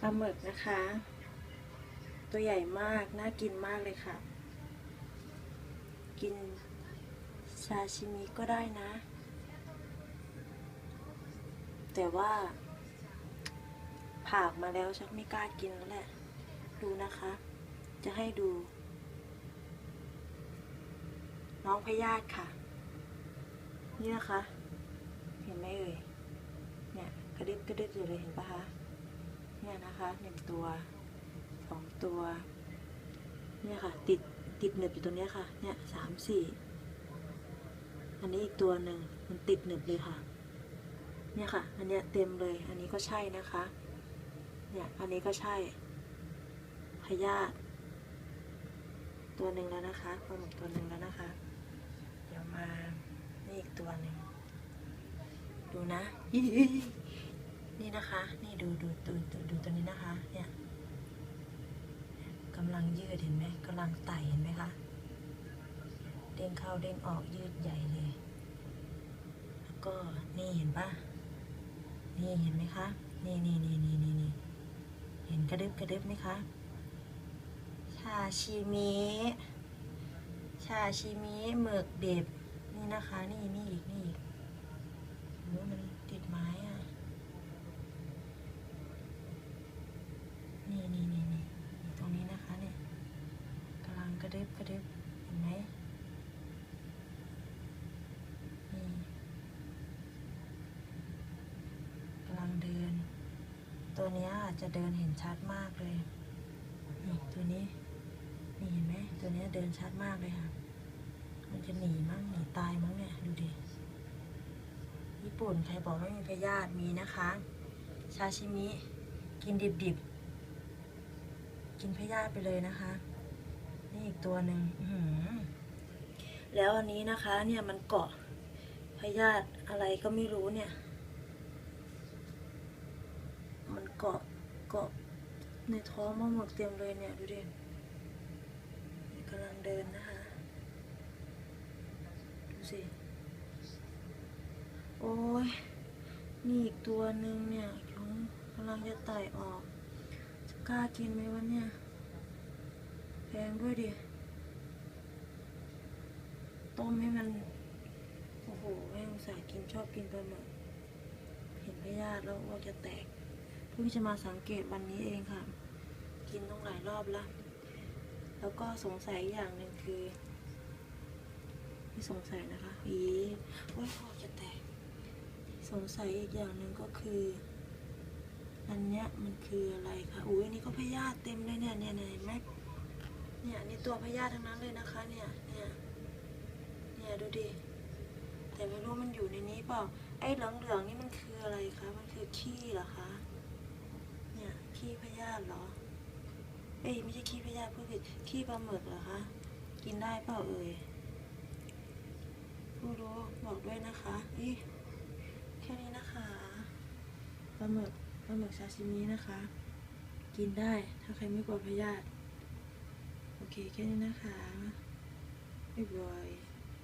ปลาหมึกนะคะ ตัวใหญ่มาก น่ากินมากเลยค่ะ กินชาชิมิก็ได้นะ แต่ว่าผ่ามาแล้วชักไม่กล้ากินแล้วแหละ ดูนะคะ จะให้ดู น้องพยาธิค่ะ นี่นะคะ เห็นไหมเอ่ย เนี่ยกระดึบกระดึบอยู่เลยเห็นปะคะ เนี่ยนะคะหนึ่งตัวสองตัว เนี่ยค่ะ ติดติดหนึบอยู่ตรงเนี้ยค่ะ เนี่ยสามสี่อันนี้อีกตัวหนึ่งมันติดหนึบเลยค่ะ เนี่ยค่ะ อันเนี้ยเต็มเลย อันนี้ก็ใช่นะคะ เนี่ย อันนี้ก็ใช่พยาธิตัวหนึ่งแล้วนะคะปลาหมึกตัวหนึ่งแล้วนะคะ เดี๋ยวมานี่อีกตัวหนึ่งดูนะ นี่นะคะ นี่ดูดูดูดูดูตัวนี้นะคะ เนี่ยกำลังยืดเห็นไหมกำลังไต่เห็นไหมคะ เด้งเข้าเด้งออกยืดใหญ่เลย แล้วก็นี่เห็นปะนี่เห็นไหมคะ นี่นี่นี่นี่นี่นี่เห็นกระดึบกระดึบไหมคะ ชาชิมิชาชิมิหมึกเด็บนี่นะคะ นี่นี่อีกนี่อีกโอ้มันติดไม้อะ นี่นี่นี่นี่อยู่ตรงนี้นะคะเนี่ยกำลังกระดึบกระดึบเห็นไหมนี่กำลั งเดิน ตัวนี้อาจจะเดินเห็นชัดมากเลยนี่ตัวนี้นี่เห็นไหมตัวนี้เดินชัดมากเลยค่ะ มันจะหนีมั้งหนีตายมั้งเนี่ยดูดิญี่ปุ่นใครบอกไม่มีพยาธิมีนะคะ ชาชิมิกินดิบๆ กินพยาธิไปเลยนะคะ นี่อีกตัวหนึ่งแล้วอันนี้นะคะเนี่ยมันเกาะพยาธิอะไรก็ไม่รู้เนี่ย มันเกาะเกาะในท้องมาหมดเต็มเลยเนี่ยดูดิกำลังเดินนะคะ ดูสิ โอ้ยนี่อีกตัวหนึ่งเนี่ยยุงกำลังจะไต่ออก จะกล้ากินไหมวะเนี่ย แพงด้วยดิ ต้มให้มัน โอ้โหแม่งสายกินชอบกินปลาหมึกเห็นพยาธิแล้วว่าจะแตก เพิ่งจะมาสังเกตวันนี้เองค่ะ กินต้องหลายรอบละแล้วก็สงสัยอย่างหนึ่งคือที่สงสัยนะคะอีโอ้ยคอจะแตก สงสัยอีกอย่างหนึ่งก็คือ อันเนี้ยมันคืออะไรคะอุ้ยอันนี้ก็พยาธิเต็มเลยเนี่ยเนี่ยเห็นไหมเนี่ยนี่ตัวพยาธิทั้งนั้นเลยนะคะเนี่ยเนี่ยเนี่ยดูดิแต่ไม่รู้มันอยู่ในนี้เปล่าไอ้เหลืองๆนี่มันคืออะไรคะมันคือขี้เหรอคะ ขี้พยาธิเหรอ เอ้ยไม่ใช่ขี้พยาธิพูดผิดขี้ปลาหมึกเหรอคะ กินได้เปล่าเอ่ยผู้รู้บอกด้วยนะคะอีแค่นี้นะคะปลาหมึกปลาหมึกซาชิมินะคะ กินได้ถ้าใครไม่กลัวพยาธิโอเคแค่นี้นะคะบ๊ายบาย